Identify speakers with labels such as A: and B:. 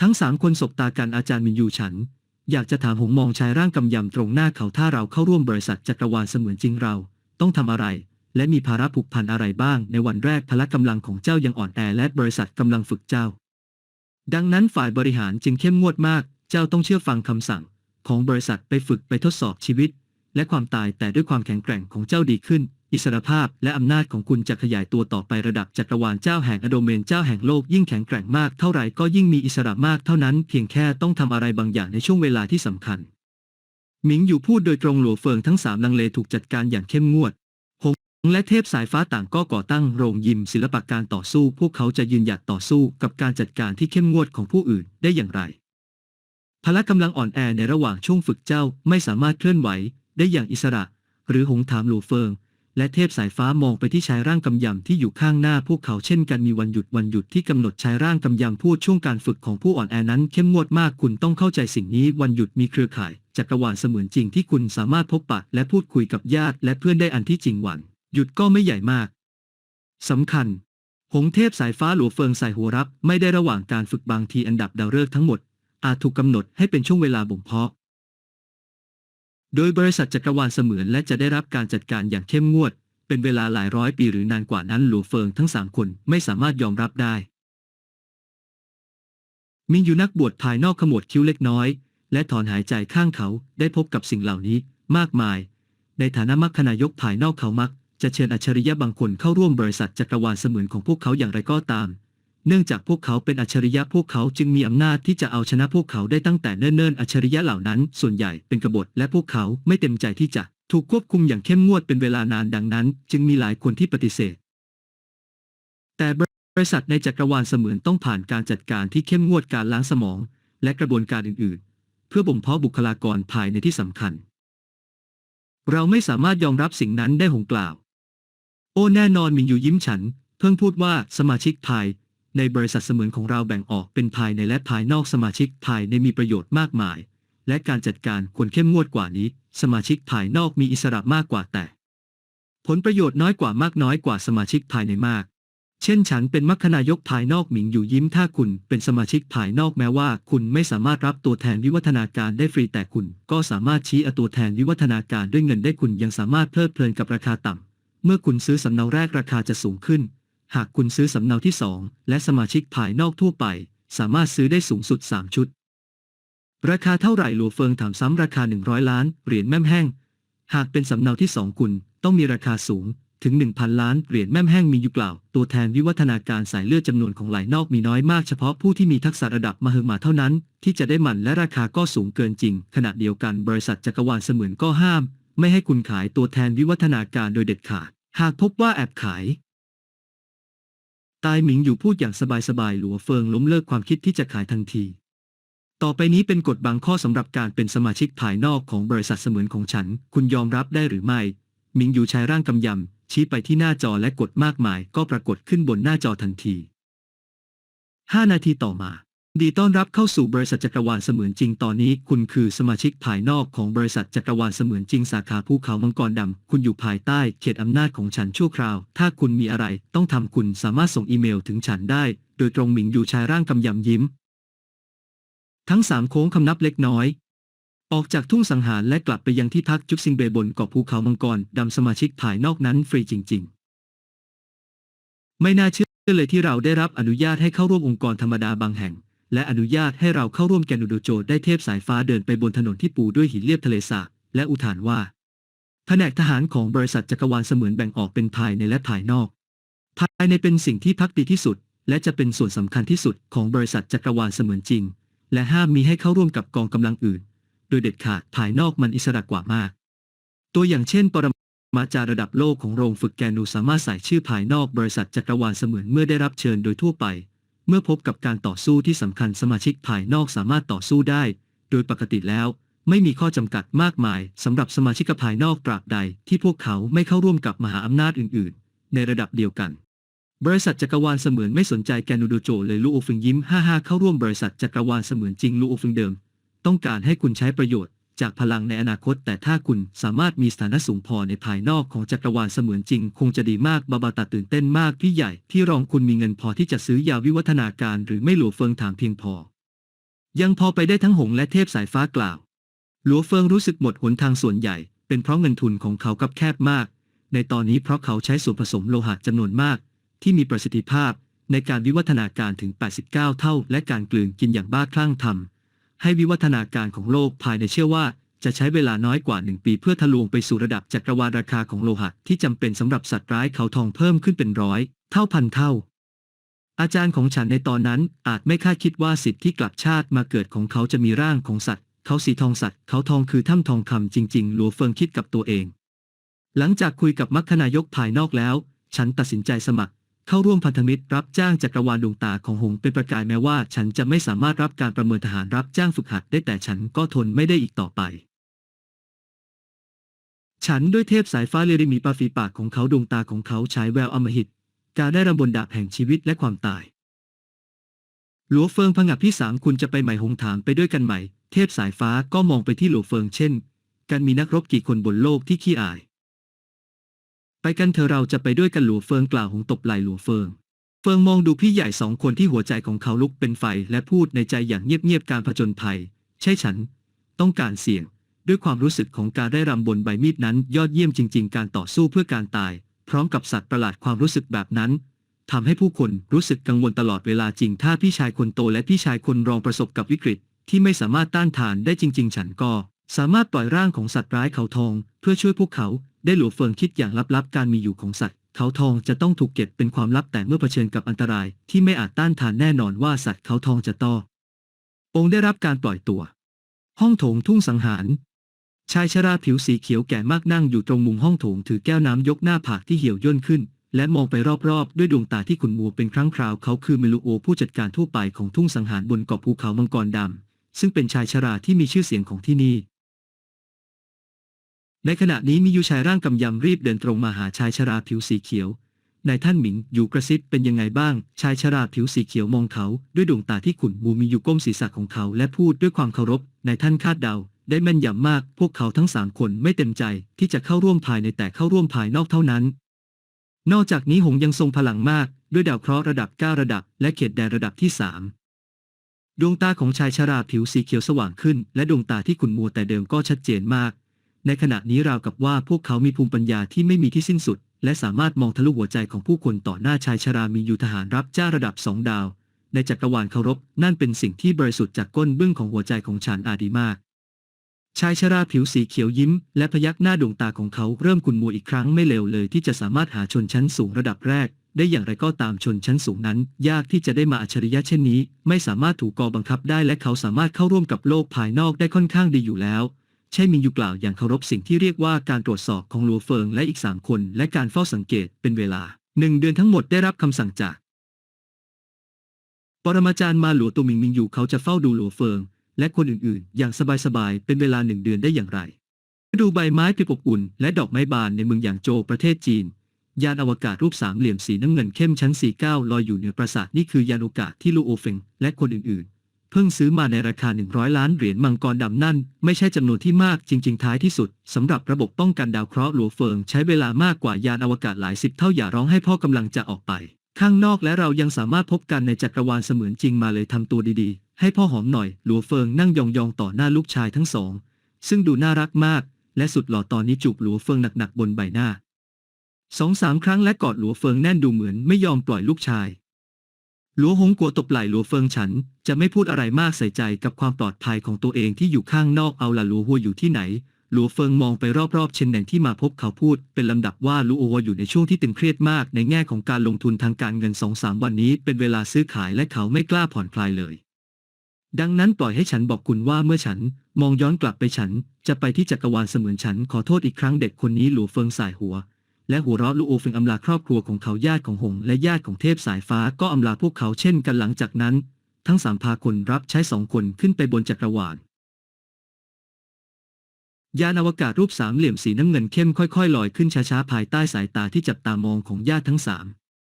A: ทั้งสามคนสบตากันอาจารย์มินยูฉัน อยากจะถามหงมองชายร่างกำยำตรงหน้าเขาถ้าเราเข้าร่วมบริษัทจักรวาลเสมือนจริงเรา ต้องทำอะไร และมีภาระผูกพันอะไรบ้าง ในวันแรกพละกำลังของเจ้ายังอ่อนแอและบริษัทกำลังฝึกเจ้า ดังนั้นฝ่ายบริหารจึงเข้มงวดมาก เจ้าต้องเชื่อฟังคำสั่ง ของบริษัทไปฝึกไปทดสอบชีวิต และความตายแต่ด้วยความแข็งแกร่งของเจ้าดีขึ้น อิสรภาพและอำนาจของคุณจะขยายตัวต่อไประดับจักรวาลเจ้าแห่งอโดเมนเจ้าแห่งโลกยิ่งแข็งแกร่งมากเท่าไหร่ก็ยิ่งมีอิสระมากเท่านั้น เพียงแค่ต้องทำอะไรบางอย่างในช่วงเวลาที่สำคัญ หมิงอยู่พูดโดยตรงหลัวเฟิงทั้งสามลังเลถูกจัดการอย่างเข้มงวดหงและเทพสายฟ้าต่างก็ก่อตั้งโรงยิมศิลปะการต่อสู้ พวกเขาจะยืนหยัดต่อสู้กับการจัดการที่เข้มงวดของผู้อื่นได้อย่างไรพละกำลังอ่อนแอในระหว่างช่วงฝึกเจ้าไม่สามารถเคลื่อนไหวได้อย่างอิสระ หรือหงถามหลูเฟิง และเทพสายฟ้ามองไปที่ชายร่างกำยำที่อยู่ข้างหน้าพวกเขาเช่นกันมีวันหยุดวันหยุดที่กำหนดชายร่างกำยำพูดช่วงการฝึกของผู้อ่อนแอนั้นเข้มงวดมากคุณต้องเข้าใจสิ่งนี้วันหยุดมีเครือข่าย จักรวาลเสมือนจริงที่คุณสามารถพบปะและพูดคุยกับญาติและเพื่อนได้อันที่จริงวัน หยุดก็ไม่ใหญ่มากสำคัญ หงเทพสายฟ้าหลัวเฟิงใส่หัวรับ ไม่ได้ระหว่างการฝึกบางทีอันดับดาวฤกษ์ทั้งหมด อาจถูกกำหนดให้เป็นช่วงเวลาบ่มเพาะ โดยบริษัทจักรวาลเสมือนและจะได้รับการจัดการอย่างเข้มงวด เป็นเวลาหลายร้อยปีหรือนานกว่านั้นหลัวเฟิงทั้งสามคนไม่สามารถยอมรับได้ มิงอยู่นักบวชภายนอกขมวดคิ้วเล็กน้อย และถอนหายใจข้างเขาได้พบกับสิ่งเหล่านี้มากมาย ในฐานะมัคคนายกภายนอกเขามัก จะเชิญอัจฉริยะบางคนเข้าร่วมบริษัทจักรวาลเสมือนของพวกเขาอย่างไรก็ตาม เนื่องจากพวกเขาเป็นอัจฉริยะพวกเขาจึงมีอำนาจที่จะเอาชนะพวกเขาได้ตั้งแต่เนิ่นๆอัจฉริยะเหล่านั้น ส่วนใหญ่เป็นกบฏและพวกเขาไม่เต็มใจที่จะ ถูกควบคุมอย่างเข้มงวดเป็นเวลานานดังนั้น จึงมีหลายคนที่ปฏิเสธ แต่บริษัทในจักรวาลเสมือนต้องผ่านการจัดการที่เข้มงวดการล้างสมอง และกระบวนการอื่นๆ เพื่อบ่มเพาะบุคลากรภายในที่สำคัญ เราไม่สามารถยอมรับสิ่งนั้นได้หงกล่าว โอ้แน่นอนมินอยู่ยิ้มฉัน เพิ่งพูดว่าสมาชิกภายในบริษัทเสมือนของเราแบ่งออกเป็นภายในและภายนอกสมาชิกภายในมีประโยชน์มากมาย และการจัดการควรเข้มงวดกว่านี้ สมาชิกภายนอกมีอิสระมากกว่าแต่ ผลประโยชน์น้อยกว่ามากน้อยกว่าสมาชิกภายในมาก เช่นฉันเป็นมัคคนายกภายนอกหมิงอยู่ยิ้มถ้าคุณเป็นสมาชิกภายนอกแม้ว่า คุณไม่สามารถรับตัวแทนวิวัฒนาการได้ฟรีแต่คุณ ก็สามารถชี้อตัวแทนวิวัฒนาการด้วยเงินได้คุณยังสามารถเพลิดเพลินกับราคาต่ำเมื่อคุณซื้อสำเนาแรกราคาจะสูงขึ้น หากคุณซื้อสำเนาที่สองและสมาชิกภายนอกทั่วไป สามารถซื้อได้สูงสุด 3 ชุด ราคาเท่าไหร่หลัวเฟิงถามซ้ำราคา 100 ล้านเหรียญแม่มแห้ง หากเป็นสำเนาที่สองคุณต้องมีราคาสูงถึง 1,000 ล้านเหรียญแม่มแห้งมีอยู่เปล่าตัวแทนวิวัฒนาการสายเลือดจำนวนของไหลนอกมีน้อยมากเฉพาะผู้ที่มีทักษะระดับมหึมาเท่านั้น ที่จะได้มันและราคาก็สูงเกินจริง ขณะเดียวกันบริษัทจักรวาลเสมือนก็ห้าม ไม่ให้คุณขายตัวแทนวิวัฒนาการโดยเด็ดขาด หากพบว่าแอบขาย ตายหมิงอยู่พูดอย่างสบายๆหลัวเฟิงล้มเลิกความคิดที่จะขายทันที ต่อไปนี้เป็นกฎบางข้อสำหรับการเป็นสมาชิกภายนอกของบริษัทเสมือนของฉัน คุณยอมรับได้หรือไม่ มิงอยู่ชายร่างกำยำ ชี้ไปที่หน้าจอและกดมากมาย ก็ปรากฏขึ้นบนหน้าจอทันที 5 นาทีต่อมา ดีต้อนรับเข้าสู่บริษัทจักรวาลเสมือนจริงตอนนี้คุณคือสมาชิกภายนอกของบริษัทจักรวาลเสมือนจริงสาขาภูเขามังกรดำ คุณอยู่ภายใต้เขตอำนาจของฉันชั่วคราว ถ้าคุณมีอะไรต้องทำคุณสามารถส่งอีเมลถึงฉันได้ โดยตรงหมิงอยู่ชายร่างกำยำยิ้ม ทั้งสามโค้งคำนับเล็กน้อย ออกจากทุ่งสังหารและกลับไปยังที่พักจุกซิงเบย์บนเกาะภูเขามังกรดำสมาชิกภายนอกนั้นฟรีจริง ๆ ไม่น่าเชื่อเลยที่เราได้รับอนุญาตให้เข้าร่วมองค์กรธรรมดาบางแห่ง และอนุญาตให้เราเข้าร่วมแกนูโดโจได้เทพสายฟ้าเดินไปบนถนนที่ปูด้วยหินเลียบทะเลสาบและอุทานว่าแผนกทหารของบริษัทจักรวาลเสมือนแบ่งออกเป็นภายในและภายนอก ภายในเป็นสิ่งที่พักดีที่สุด และจะเป็นส่วนสำคัญที่สุดของบริษัทจักรวาลเสมือนจริง และห้ามมีให้เข้าร่วมกับกองกำลังอื่น โดยเด็ดขาดภายนอกมันอิสระกว่ามาก ตัวอย่างเช่น ปรมาจารย์ระดับโลกของโรงฝึกแกนูสามารถใส่ชื่อภายนอกบริษัทจักรวาลเสมือนเมื่อได้รับเชิญโดยทั่วไป เมื่อพบกับการต่อสู้ที่สำคัญสมาชิกภายนอกสามารถต่อสู้ได้ โดยปกติแล้ว ไม่มีข้อจำกัดมากมายสำหรับสมาชิกภายนอกตราบใด ที่พวกเขาไม่เข้าร่วมกับมหาอำนาจอื่น ๆ ในระดับเดียวกัน บริษัทจักรวาลเสมือนไม่สนใจแกนูโดโจเลยลูโอฟิงยิ้มฮ่าๆเข้าร่วมบริษัทจักรวาลเสมือนจริงลูโอฟิงเดิม ต้องการให้คุณใช้ประโยชน์จากพลังในอนาคต แต่ถ้าคุณสามารถมีสถานะสูงพอในภายนอกของจักรวาลเสมือนจริง คงจะดีมากบาบาตาตื่นเต้นมากพี่ใหญ่ที่รองคุณมีเงินพอที่จะซื้อยาวิวัฒนาการ หรือไม่หลัวเฟิงถามเพียงพอ ยังพอไปได้ทั้งหงและเทพสายฟ้ากล่าว หลัวเฟิงรู้สึกหมดหนทางส่วนใหญ่ เป็นเพราะเงินทุนของเขากับแคบมาก ในตอนนี้เพราะเขาใช้ส่วนผสมโลหะจำนวนมาก ที่มีประสิทธิภาพในการวิวัฒนาการถึง 89 เท่า และการกลืนกินอย่างบ้าคลั่งทำให้วิวัฒนาการของโลกภายในเชื่อว่าจะใช้เวลาน้อยกว่า 1 ปีเพื่อทะลวงไปสู่ระดับจักรวาลราคาของโลหะที่จำเป็นสำหรับสัตว์ร้ายเขาทองเพิ่มขึ้นเป็นร้อยเท่าพันเท่า อาจารย์ของฉันในตอนนั้นอาจไม่คาดคิดว่าสิทธิ์ที่กลับชาติมาเกิดของเขาจะมีร่างของสัตว์ เขาสีทองสัตว์เขาทองคือถ้ำทองคำจริงๆหลัวเฟิงคิดกับตัวเอง หลังจากคุยกับมัคคณายกภายนอกแล้ว ฉันตัดสินใจสมัคร เข้าร่วมพันธมิตรรับจ้างจักรวาลดวงตาของหงเป็นประกายแม้ว่า ฉันจะไม่สามารถรับการประเมินทหารรับจ้างฝึกหัดได้แต่ฉันก็ทนไม่ได้อีกต่อไป ฉันด้วยเทพสายฟ้าเรริมีปาฝีปากของเขาดวงตาของเขาฉายแววอมหิตการได้รำบนดาบแห่งชีวิตและความตายหลัวเฟิงพังับพี่สามคุณจะไปไหมหงถามไปด้วยกันไหม เทพสายฟ้าก็มองไปที่หลัวเฟิงเช่น กันมีนักรบกี่คนบนโลกที่ขี้อาย ไปกันเถอเราจะไปด้วยกันหลัวเฟิงกล่าวหงตบไหลหลัวเฟิง เฟิงมองดูพี่ใหญ่สองคนที่หัวใจของเขาลุกเป็นไฟและพูดในใจอย่างเงียบๆการผจญภัย ใช่ฉัน ต้องการเสี่ยง ด้วยความรู้สึกของการได้รำบนใบมีดนั้น ยอดเยี่ยมจริง ๆ การต่อสู้เพื่อการตาย พร้อมกับสัตว์ประหลาดความรู้สึกแบบนั้นทำให้ผู้คนรู้สึกกังวลตลอดเวลาจริง ถ้าพี่ชายคนโตและพี่ชายคนรองประสบกับวิกฤต ที่ไม่สามารถต้านทานได้จริง ๆ ฉันก็ สามารถปล่อยร่างของสัตว์ร้ายเขาทอง เพื่อช่วยพวกเขาได้หลัวเฟิงคิดอย่างลับๆ การมีอยู่ของสัตว์ เขาทองจะต้องถูกเก็บเป็นความลับแต่เมื่อเผชิญกับอันตราย ที่ไม่อาจต้านทานแน่นอนว่าสัตว์เขาทองจะต้อองค์ได้รับการปล่อยตัว ห้องโถงทุ่งสังหาร ชายชราผิวสีเขียวแก่มากนั่งอยู่ตรงมุมห้องโถงถือแก้วน้ำยกหน้าผากที่เหี่ยวย่นขึ้น และมองไปรอบๆ ด้วยดวงตาที่ขุ่นมัวเป็นครั้งคราวเขาคือเมลูโอผู้จัดการทั่วไปของทุ่งสังหารบนเกาะภูเขามังกรดำซึ่งเป็นชายชราที่มีชื่อเสียงของที่นี่ ในขณะนี้มียูชายร่างกำยำรีบเดินตรงมาหาชายชราผิวสีเขียวนายท่านหมิงอยู่กระซิบเป็นยังไงบ้าง ชายชราผิวสีเขียวมองเขา ด้วยดวงตาที่ขุ่นมัวมีอยู่ก้มศีรษะของเขาและพูดด้วยความเคารพนายท่านคาดเดา ได้แม่นยำมาก พวกเขาทั้งสามคนไม่เต็มใจ ที่จะเข้าร่วมภายในแต่เข้าร่วมภายนอกเท่านั้น นอกจากนี้หงยังทรงพลังมาก ด้วยดาวเคราะห์ระดับ 9 ระดับ และเขตแดนระดับที่3ดวงตาของชายชราผิวสีเขียวสว่างขึ้น และดวงตาที่ขุ่นมัวแต่เดิมก็ชัดเจนมาก ในขณะนี้ราวกับว่าพวกเขามีภูมิปัญญาที่ไม่มีที่สิ้นสุด และสามารถมองทะลุหัวใจของผู้คนต่อหน้าชายชรามีอยู่ทหารรับจ้าระดับสองดาว ในจักรวาลเคารพนั่นเป็นสิ่งที่บริสุทธิ์จากก้นเบื้องของหัวใจของฉันอาดีมาก ชายชราผิวสีเขียวยิ้ม และพยักหน้าดวงตาของเขาเริ่มขุ่นมัวอีกครั้งไม่เลวเลย ที่จะสามารถหาชนชั้นสูงระดับแรก ได้อย่างไรก็ตามชนชั้นสูงนั้น ยากที่จะได้มาอัจฉริยะเช่นนี้ ไม่สามารถถูกกอบังคับได้และเขาสามารถเข้าร่วมกับโลกภายนอกได้ค่อนข้างดีอยู่แล้ว ใช่มินยูกล่าวอย่างเคารพสิ่งที่เรียกว่าการตรวจสอบของลัวเฟิงและอีกสามคน และการเฝ้าสังเกตเป็นเวลาหนึ่งเดือนทั้งหมดได้รับคำสั่งจาก ปรมาจารย์มาหลัวตัวมิงมิงอยู่เขาจะเฝ้าดูหลัวเฟิง และคนอื่นๆ อย่างสบายๆเป็นเวลาหนึ่งเดือนได้อย่างไรฤดูใบไม้ผลิอบอุ่น และดอกไม้บานในเมืองอย่างโจวประเทศจีน ยานอวกาศรูปสามเหลี่ยมสีน้ำเงินเข้มชั้น 49 ลอยอยู่เหนือปราสาทนี่คือยานอวกาศที่ลูโอเฟงและคนอื่นๆ เพิ่งซื้อมาในราคา 100 ล้านเหรียญมังกรดำนั่น ไม่ใช่จำนวนที่มากจริง ๆ ท้ายที่สุดสำหรับระบบป้องกันดาวเคราะห์หลัวเฟิง ใช้เวลามากกว่ายานอวกาศหลายสิบเท่าอย่าร้องให้พ่อกำลังจะออกไป ข้างนอกและเรายังสามารถพบกันในจักรวาลเสมือนจริงมาเลยทำตัวดีๆ ให้พ่อหอมหน่อยหลัวเฟิงนั่งยองๆต่อหน้าลูกชายทั้งสอง ซึ่งดูน่ารักมาก และสุดหล่อตอนนี้จูบหลัวเฟิงหนักๆบนใบหน้าสองสามครั้งและกอดหลัวเฟิงแน่นดูเหมือนไม่ยอมปล่อยลูกชาย หลัวหงกลัวตบไหล่หลัวเฟิงฉัน จะไม่พูดอะไรมากใส่ใจกับความปลอดภัยของตัวเองที่อยู่ข้างนอกเอาละหลัวหัวอยู่ที่ไหนหลัวเฟิงมองไปรอบๆเชนแหน่งที่มาพบเขาพูดเป็นลำดับว่าลัวหัวอยู่ในช่วงที่ตึงเครียดมากในแง่ของการลงทุนทางการเงินสองสามวันนี้เป็นเวลาซื้อขายและเขาไม่กล้าผ่อนคลายเลย ดังนั้นปล่อยให้ฉันบอกคุณว่าเมื่อฉันมองย้อนกลับไปฉัน จะไปที่จักรวาลเสมือนฉันขอโทษอีกครั้งเด็กคนนี้หลัวเฟิงสายหัว และหัวเราะลูโอเฟิงอำลาครอบครัวของเขาญาติของหงและญาติของเทพสายฟ้าก็อำลาพวกเขาเช่นกันหลังจากนั้น ทั้งสามพาคนรับใช้สองคนขึ้นไปบนจักรวาลยานอวกาศรูปสามเหลี่ยมสีน้ำเงินเข้มค่อยๆลอยขึ้นช้าๆภายใต้สายตาที่จับตามองของญาติทั้งสาม